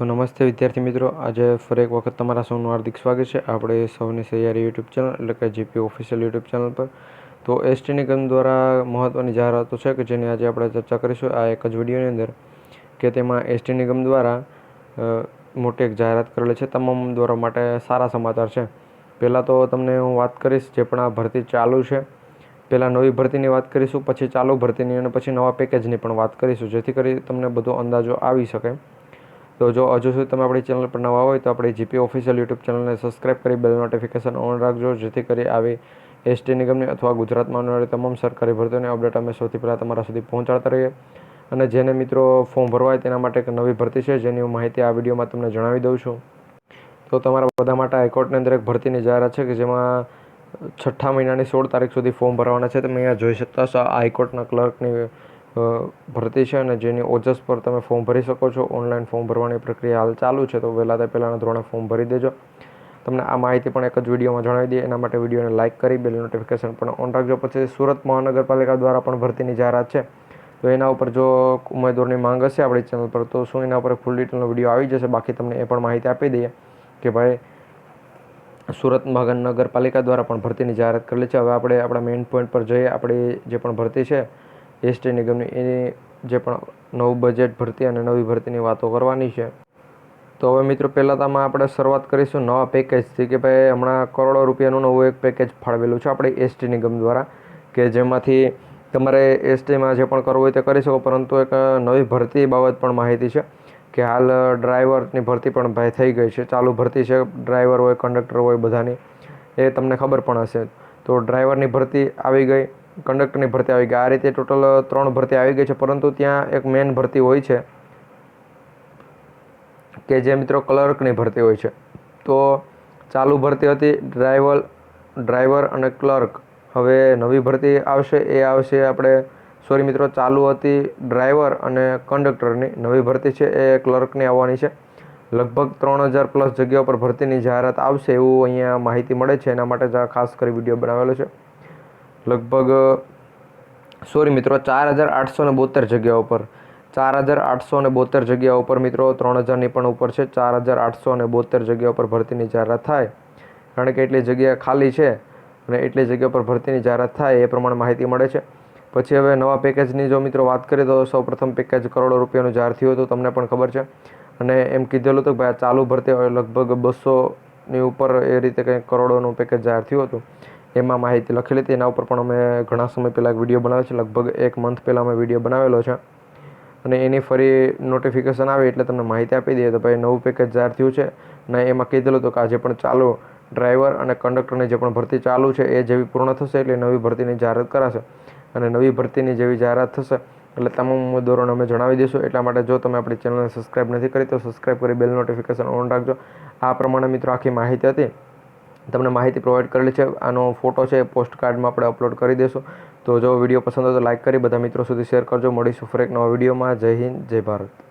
તો નમસ્તે વિદ્યાર્થી મિત્રો. આજે ફરી એક વખત તમારા સૌનું હાર્દિક સ્વાગત છે. આપણે સૌની સૈયારી યુટ્યુબ ચેનલ એટલે કે જીપી ઓફિશિયલ યુટ્યુબ ચેનલ પર. તો એસટી નિગમ દ્વારા મહત્ત્વની જાહેરાતો છે કે જેની આજે આપણે ચર્ચા કરીશું. આ એક જ વિડીયોની અંદર કે તેમાં એસટી નિગમ દ્વારા મોટી એક જાહેરાત કરેલી છે. તમામ દ્વારા માટે સારા સમાચાર છે. પહેલાં તો તમને હું વાત કરીશ જે પણ આ ભરતી ચાલુ છે. પહેલાં નવી ભરતીની વાત કરીશું, પછી ચાલુ ભરતીની અને પછી નવા પેકેજની પણ વાત કરીશું, જેથી કરી તમને બધો અંદાજો આવી શકે. તો જો હજુ સુધી તમે આપણી ચેનલ પર નવા હોય તો આપણી જીપી ઓફિશિયલ યુટ્યુબ ચેનલને સબસ્ક્રાઈબ કરી બેલ નોટિફિકેશન ઓન રાખજો, જેથી કરી આવી એસટી નિગમની અથવા ગુજરાતમાં આવનારી તમામ સરકારી ભરતીઓની અપડેટ અમે સૌથી પહેલાં તમારા સુધી પહોંચાડતા રહીએ. અને જેને મિત્રો ફોર્મ ભરવા હોય તેના માટે એક નવી ભરતી છે, જેની હું માહિતી આ વિડીયોમાં તમને જણાવી દઉં છું. તો તમારા બધા માટે હાઈકોર્ટની અંદર એક ભરતીની જાહેરાત છે કે જેમાં છઠ્ઠા મહિનાની સોળ તારીખ સુધી ફોર્મ ભરવાના છે. તમે અહીંયા જોઈ શકતા હાઈકોર્ટના ક્લર્કની ભરતી છે અને જેની ઓજસ પર તમે ફોર્મ ભરી શકો છો. ઓનલાઈન ફોર્મ ભરવાની પ્રક્રિયા હાલ ચાલુ છે, તો વહેલા તે પહેલાંના ધોરણે ફોર્મ ભરી દેજો. તમને આ માહિતી પણ એક જ વિડીયોમાં જણાવી દઈએ. એના માટે વિડીયોને લાઇક કરી, બેલ નોટિફિકેશન પણ ઓન રાખજો. પછી સુરત મહાનગરપાલિકા દ્વારા પણ ભરતીની જાહેરાત છે. તો એના ઉપર જો ઉમેદવારની માંગ હશે આપણી ચેનલ પર, તો શું એના ઉપર ફૂલ ડિટેલનો વીડિયો આવી જશે? બાકી તમને એ પણ માહિતી આપી દઈએ કે ભાઈ, સુરત મહાનગરપાલિકા દ્વારા પણ ભરતીની જાહેરાત કરેલી છે. હવે આપણે આપણા મેઇન પોઈન્ટ પર જઈએ. આપણી જે પણ ભરતી છે એસટી નિગમની એની જે પણ નવું બજેટ ભરતી અને નવી ભરતીની વાતો કરવાની છે. તો હવે મિત્રો પહેલાં તો આમાં આપણે શરૂઆત કરીશું નવા પેકેજથી કે ભાઈ હમણાં કરોડો રૂપિયાનું નવું એક પેકેજ ફાળવેલું છે આપણે એસટી નિગમ દ્વારા. કે જેમાંથી તમારે એસટીમાં જે પણ કરવું હોય તે કરી શકો, પરંતુ એક નવી ભરતી બાબત પણ માહિતી છે કે હાલ ડ્રાઈવરની ભરતી પણ ભાઈ થઈ ગઈ છે. ચાલુ ભરતી છે, ડ્રાઈવર હોય, કંડક્ટર હોય બધાની. એ તમને ખબર પણ હશે. તો ડ્રાઈવરની ભરતી આવી ગઈ. કંડક્ટરની ભરતી આવી ગઈ. આ રીતે ટોટલ ત્રણ ભરતી આવી ગઈ છે, પરંતુ ત્યાં એક મેન ભરતી હોય છે કે જે મિત્રો ક્લર્કની ભરતી હોય છે. તો ચાલુ ભરતી હતી ડ્રાઈવર ડ્રાઈવર અને ક્લર્ક. હવે નવી ભરતી આવશે, એ આવશે આપણે, સોરી મિત્રો, ચાલુ હતી ડ્રાઈવર અને કંડક્ટરની. નવી ભરતી છે, એ ક્લર્કની આવવાની છે. લગભગ ત્રણ હજાર પ્લસ જગ્યાઓ પર ભરતીની જાહેરાત આવશે એવું અહીંયા માહિતી મળે છે, એના માટે જ ખાસ કરી વીડિયો બનાવેલો છે. લગભગ સોરી મિત્રો, ચાર હજાર આઠસો ને બોતેર જગ્યાઓ પર. ચાર હજાર આઠસો ને બોતેર જગ્યાઓ પર મિત્રો, ત્રણ હજારની પણ ઉપર છે. ચાર હજાર આઠસો ને બોતેર જગ્યાઓ પર ભરતીની જાહેરાત થાય. કારણ કે એટલી જગ્યા ખાલી છે અને એટલી જગ્યા પર ભરતીની જાહેરાત થાય એ પ્રમાણે માહિતી મળે છે. પછી હવે નવા પેકેજની જો મિત્રો વાત કરીએ તો સૌપ્રથમ પેકેજ કરોડો રૂપિયાનું જાહેર થયું હતું, તમને પણ ખબર છે. અને એમ કીધેલું હતું કે ભાઈ ચાલુ ભરતી લગભગ બસોની ઉપર એ રીતે કંઈક કરોડોનું પેકેજ જાહેર થયું હતું. એમાં માહિતી લખેલી હતી. એના ઉપર પણ અમે ઘણા સમય પહેલાં એક વીડિયો બનાવ્યો છે. લગભગ એક મંથ પહેલાં અમે વીડિયો બનાવેલો છે. અને એની ફરી નોટિફિકેશન આવે એટલે તમને માહિતી આપી દઈએ. તો ભાઈ, નવું પેકેજ જાહેર થયું છે. ને એમાં કીધેલું હતું કે આજે પણ ચાલુ ડ્રાઈવર અને કંડક્ટરની જે પણ ભરતી ચાલુ છે, એ જેવી પૂર્ણ થશે એટલે નવી ભરતીની જાહેરાત કરાશે. અને નવી ભરતીની જેવી જાહેરાત થશે એટલે તમામ ઉમેદવારોને અમે જણાવી દઈશું. એટલા માટે જો તમે આપણી ચેનલને સબસ્ક્રાઈબ નથી કરી, તો સબસ્ક્રાઈબ કરી બેલ નોટિફિકેશન ઓન રાખજો. આ પ્રમાણે મિત્રો આખી માહિતી હતી. તમને માહિતી પ્રોવાઈડ કરેલી છે. આનો ફોટો છે પોસ્ટ કાર્ડમાં આપણે અપલોડ કરી દેશો. તો જો વીડિયો પસંદ હોય તો લાઇક કરી, બધા મિત્રો સુધી શેર કરજો. મળીશું ફરી નવા વિડીયોમાં. જય હિન્દ, જય ભારત.